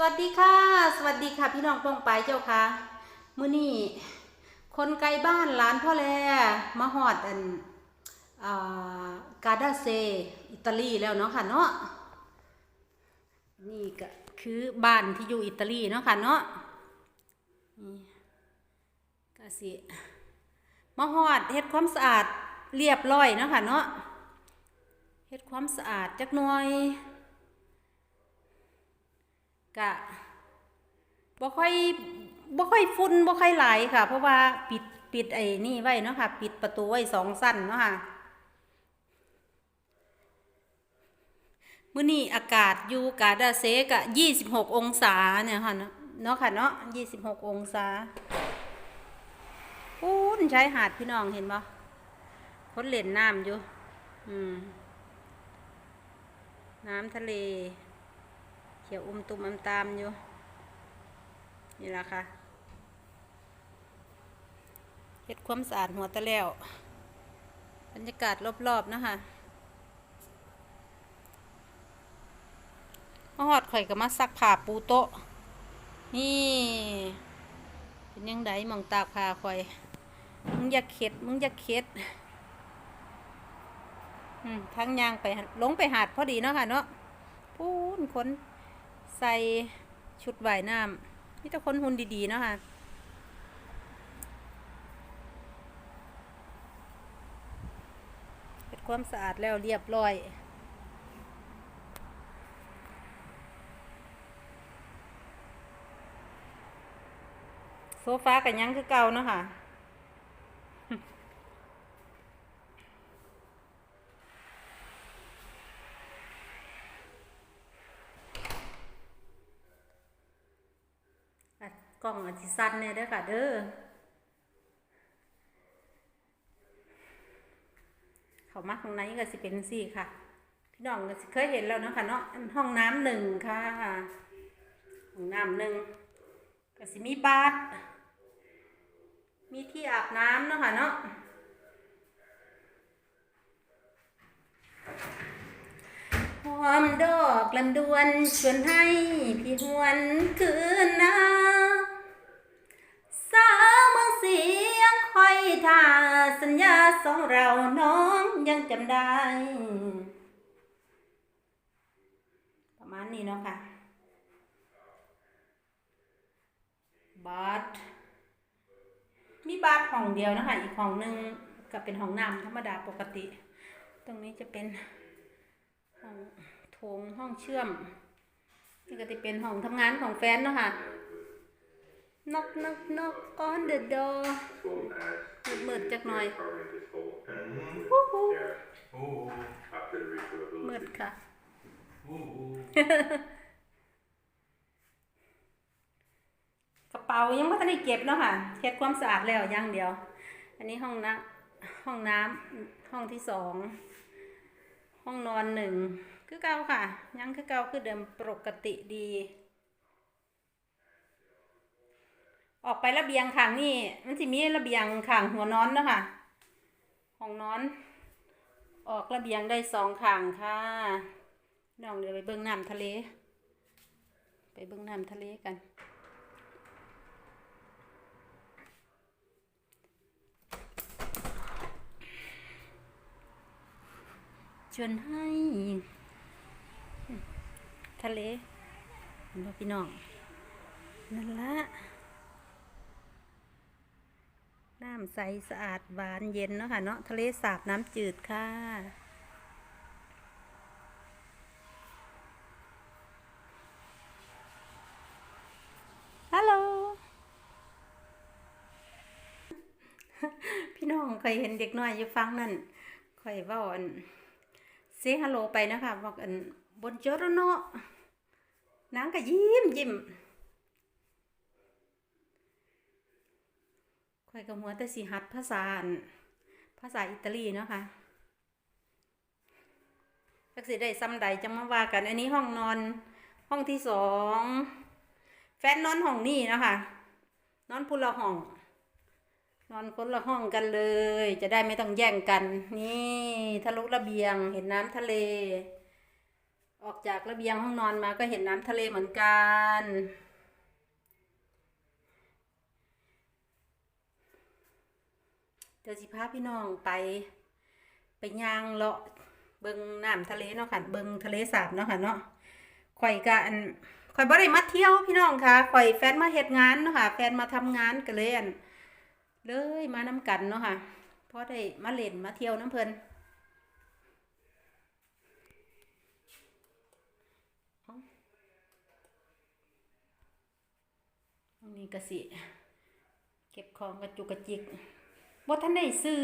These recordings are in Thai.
สวัสดีค่ะ สวัสดีค่ะพี่น้องป้องไปเจ้าค่ะมื้อนี้คนไกลบ้านหลานพ่อแลมาฮอดอันอากาดาเซอิตาลีแล้วเนาะค่ะเนาะนี่ก็คือบ้านที่อยู่อิตาลีเนาะค่ะเนาะนี่ก็สิมาฮอดเฮ็ดความสะอาดเรียบร้อยเนาะค่ะเนาะเฮ็ดความสะอาดจักหน่อย กะบ่ค่อยบ่ค่อยฝุ่นบ่ค่อยไหลค่ะ เพราะว่าปิดปิดไอ้นี่ไว้เนาะค่ะ ปิดประตูไว้สองสั้นเนาะค่ะมื้อนี้อากาศอยู่กาดาเซกะ26องศาเนี่ยค่ะเนาะค่ะเนาะค่ะเนาะ26องศาปูนใช้หาดพี่น้องเห็นบ่คนเล่นน้ำอยู่ อืม น้ำทะเล ขียวอุ้มตุ่มอมตามอยู่ นี่ละค่ะเฮ็ดความสะอาดหัวตะแล้ว บรรยากาศรอบๆนะคะมาหอดข่อยก็มาซักผ้าปูโต๊ะ นี่ เป็นยังไงมองตาผ้าข่อย มึงอย่าเข็ด มึงอย่าเข็ดทั้งยางไปหลงไปหาดพอดีเนาะค่ะเนาะพูนคน ใส่ชุดว่ายน้ำนี่แต่คนหุ่นดีๆเนาะค่ะเป็นความสะอาดแล้วเรียบร้อยโซฟากันยังคือเก่าเนาะค่ะ กล้องอันที่สั้นเนี่ยเด้อค่ะเด้อเขามาข้างในก็สิเป็นสี่ค่ะ พี่น้องก็สิเคยเห็นแล้วเนาะคะเนาะห้องน้ำหนึ่งค่ะห้องน้ำหนึ่งก็สิมีบาทมีที่อาบน้ำเนาะค่ะเนาะหอมดอกลำดวนชวนให้พี่หวนคืนนาสา เสียงคอยท่าสัญญาสองเราน้องยังจำได้ ประมาณนี้เนาะค่ะบาทมีบาทห้องเดียวนะคะ อีกห้องหนึ่งก็เป็นห้องน้ำธรรมดาปกติ ตรงนี้จะเป็นห้องโถงห้องเชื่อมนี่ก็จะเป็นห้องทำงานของแฟนเนาะค่ะ knock knock knock on the door มืดๆจักหน่อยฮู้ฮู้มืดค่ะ กระเป๋ายังไม่ทันได้เก็บเนาะค่ะเช็ดความสะอาดแล้วอย่างเดียว อันนี้ห้องน้ำห้องน้ำห้องที่สอง ห้องนอนหนึ่งคือเก่าค่ะ ยังคือเก่าคือเดิมปกติดี ออกไประเบียงข้างนี่มันสิมีระเบียงข้างหัวนอนเนาะค่ะห้องนอน ออกระเบียงได้สองข้างค่ะน้องเดี๋ยวไปเบิ่งน้ำทะเล ไปเบิ่งน้ำทะเลกัน ชวนให้ ทะเลเห็นบ่พี่น้องนั่นละ น้ำใสสะอาดหวานเย็นเนาะค่ะเนาะทะเลสาบน้ำจืดค่ะ ฮัลโหล พี่น้องเคยเห็นเด็กน้อยอยู่ฟังนั่นคอยว่าอันเซฮัลโหลไปนะคะบอกอันบนเจอแล้วเนาะนางก็ยิ้มยิ้ม อยกับหัวแต่สีหัดภาษาภาษาอิตาลีเนาะค่ะจักสิได้ซ้ำใดจังมาว่ากัน อันนี้ห้องนอนห้องที่สองแฟนนอนห้องนี้นะคะนอนพุละห้อง นอนคนละห้องกันเลย จะได้ไม่ต้องแย่งกัน นี่ทะลุระเบียงเห็นน้ำทะเล ออกจากระเบียงห้องนอนมาก็เห็นน้ำทะเลเหมือนกัน ดี๋ยวสิพาพี่น้องไป ไปย่างเลาะเบิงน้ำทะเลเนาะค่ะเบิงทะเลสาบเนาะค่ะเนาะข่อยกอันข่อยบ่ได้มาเที่ยวพี่น้องค่ะข่อยแฟนมาเฮ็ดงานเนาะค่ะ แฟนมาทำงานก็เลยอันเลยมานํกันเนาะค่ะพอได้มาเล่นมาเที่ยวน้ำเพลินอันนี้ก็สิ เก็บของกระจุกกระจิก บ่ทันได้ซื้อ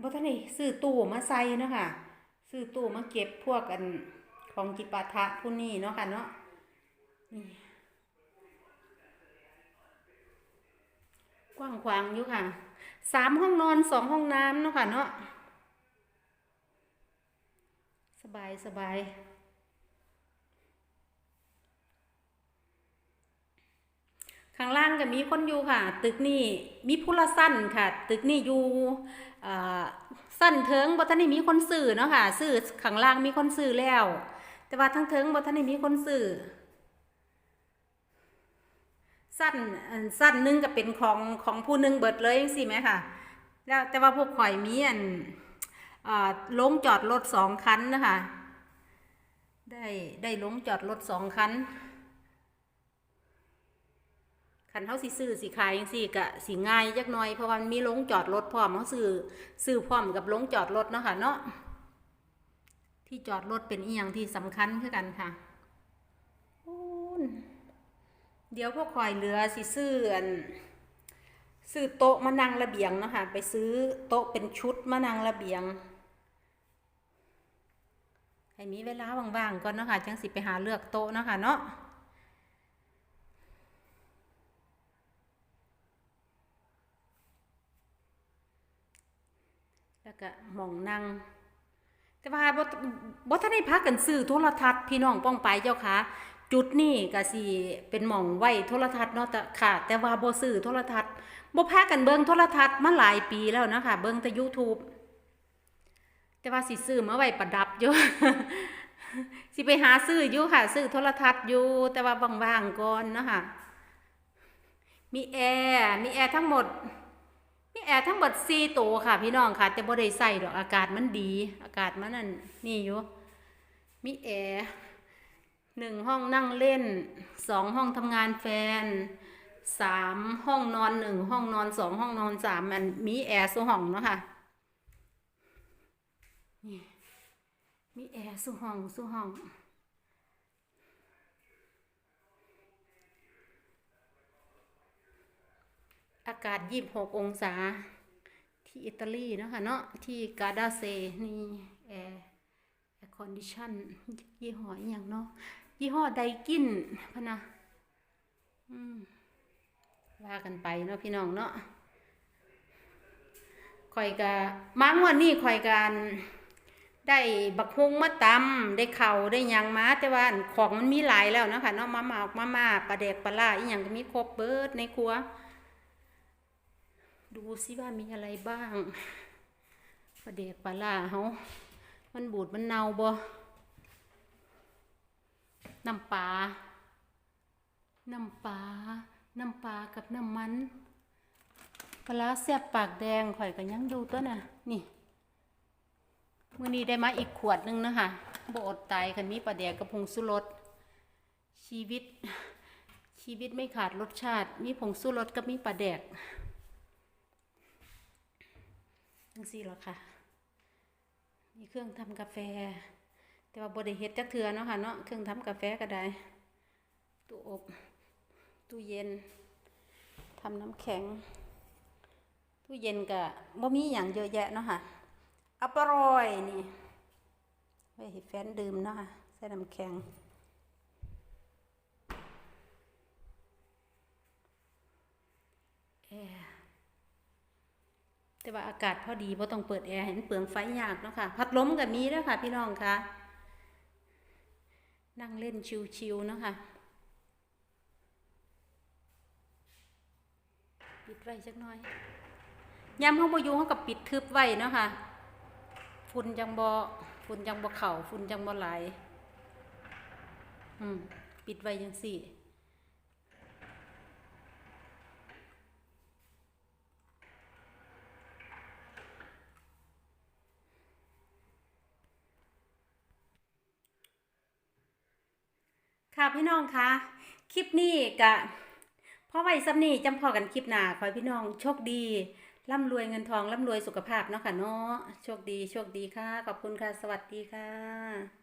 บ่ทันได้ซื้อตู้มาใส่เนาะค่ะซื้อตู้มาเก็บพวกอันของจิปาถะผู้นี้เนาะค่ะเนาะนี่กว้างขวางอยู่ค่ะสามห้องนอนสองห้องน้ำเนาะค่ะเนาะสบายสบาย ข้างล่างก็มีคนอยู่ค่ะ ตึกนี่มีผู้ละสั้นค่ะ ตึกนี่อยู่สั้นเทิงบ่ทันได้มีคนซื้อเนาะค่ะซื้อข้างล่างมีคนซื้อแล้ว แต่ว่าทั้งเทิงบ่ทันได้มีคนซื้อสั้นสั้นหนึงก็เป็นของของผู้หนึงเบิดเลยจังซี่ไหมค่ะ แล้วแต่ว่าพวกข่อยมีอันลงจอดรถสองคันนะคะ ได้ได้ลงจอดรถสองคัน คันเฮาสิซื้อสิขายจังซี่ก็สิง่ายจักหน่อยเพราะว่ามันมีโรงจอดรถพร้อมเฮาซื้อซื้อพร้อมกับโรงจอดรถเนาะค่ะเนาะที่จอดรถเป็นอีหยังที่สำคัญคือกันค่ะเดี๋ยวพวกคอยเหลือสิซื้ออันซื้อโต๊ะมานั่งระเบียงเนาะค่ะไปซื้อโต๊ะเป็นชุดมานั่งระเบียงให้มีเวลาว่างๆก่อนเนาะค่ะจังสิไปหาเลือกโต๊ะเนาะค่ะเนาะ แล้ว ก็หมองนั่งแต่ว่าบ่บ่ทันได้พักกันซื้อโทรทัศน์พี่น้องป้องไปเจ้าค่ะ จุดนี้ก็สิเป็นหม่องไว้โทรทัศน์เนาะแต่ค่ะ แต่ว่าบ่ซื้อโทรทัศน์บ่พากันเบิ่งโทรทัศน์มาหลายปีแล้วนะคะเบิ่งแต่ YouTube แต่ว่าสิซื้อมาไว้ประดับอยู่สิไปหาซื้ออยู่ค่ะ ซื้อโทรทัศน์อยู่ แต่ว่าว่างๆก่อนนะคะมีแอร์มีแอร์ทั้งหมด มีแอร์ทั้งหมดสี่ตัวค่ะ พี่น้องค่ะ แต่บ่ได้ใส่ดอกอากาศมันดี อากาศมันนั่นนี่อยู่มีแอร์หนึ่งห้องนั่งเล่นสองห้องทำงานแฟนสามห้องนอนหนึ่งห้องนอนสองห้องนอนสามมันมีแอร์สุห้องเนาะค่ะนี่มีแอร์สุห้องสุห้อง อากาศ26องศา ที่อิตาลีเนาะคะเนาะที่กาดาเซนี่แอร์แอร์คอนดิชันยี่ห้ออย่างเนาะยี่ห้อไดกินพะนะอืมว่ากันไปเนาะพี่น้องเนาะข่อยกะมังวันนี้ข่อยกันได้บักฮุงมาตำได้เข่าได้ยังมาแต่ว่าอันของมันมีหลายแล้วนะคะเนาะมาหมากมาม่าปลาแดกปลาล่าอีหยังก็มีครบเบิดในครัว ดูซิว่ามีอะไรบ้างปลาเด็กปลาล่าเฮามันบูดมันเน่าบ่น้ำปลาน้ำปลาน้ำปลากับน้ำมันปลาร้าแซ่บปากแดงข่อยก็ยังดูตัวน่ะ นี่มื้อนี้ได้มาอีกขวดหนึงนะคะบอดตายคันมีปลาแดกกับผงสุรสชีวิต ชีวิตไม่ขาดรสชาติ มีผงสุรสกับมีปลาแดก จังซี่ล่ะค่ะ มีเครื่องทำกาแฟ แต่ว่าบริเฮ็ดจักเทือเนาะค่ะเนาะเครื่องทำกาแฟก็ได้ตู้อบตู้เย็นทำน้ำแข็ง ตู้เย็นก็บ่มีอย่างเยอะแยะเนาะค่ะอัปรอยนี่ไว้ให้แฟนดื่มเนาะค่ะใส่น้ำแข็งแอร์ แต่ว่าอากาศพอดีบ่ต้องเปิดแอร์เห็นเปลืองไฟยากเนาะค่ะ พัดลมก็มีเด้อค่ะ พี่น้องค่ะ นั่งเล่นชิวๆเนาะค่ะปิดไว้จักหน่อยยามเฮาบ่อยู่เฮาก็ปิดทึบไว้เนาะค่ะ ฝุ่นจังบ่ฝุ่นจังบ่เข้าฝุ่นจังบ่ไหลอืม ปิดไว้ยังสี่ ค่ะพี่น้องคะคลิปนี้กะพ่อไว้ซ้ำนี่จำพอกันคลิปหน้าขอให้พี่น้องโชคดีร่ำรวยเงินทองร่ำรวยสุขภาพเนาะค่ะเนาะโชคดีโชคดีค่ะ ขอบคุณค่ะ สวัสดีค่ะ